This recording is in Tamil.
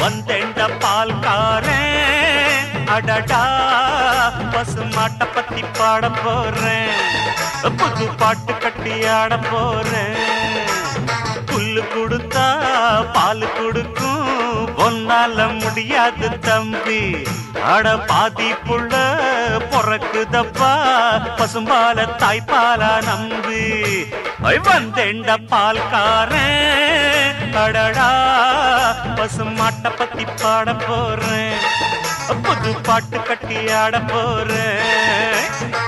வந்தெண்ட பால்காரன் அடடா பசு மாட்டை பத்தி பாட போறேன். புது பாட்டு கட்டி ஆட போறேன். புல்லு கொடுத்தா பால் கொடுக்கும். ஒன்னால முடியாது தம்பி. அட பாதி புள்ள பொறக்குதப்பா. பசும்பால தாய்ப்பாலா நம்பி. வந்தெண்ட பால்காரன் அடடா பசு மாட்டை பத்தி பாட போறேன். புது பாட்டு கட்டி ஆட போறேன்.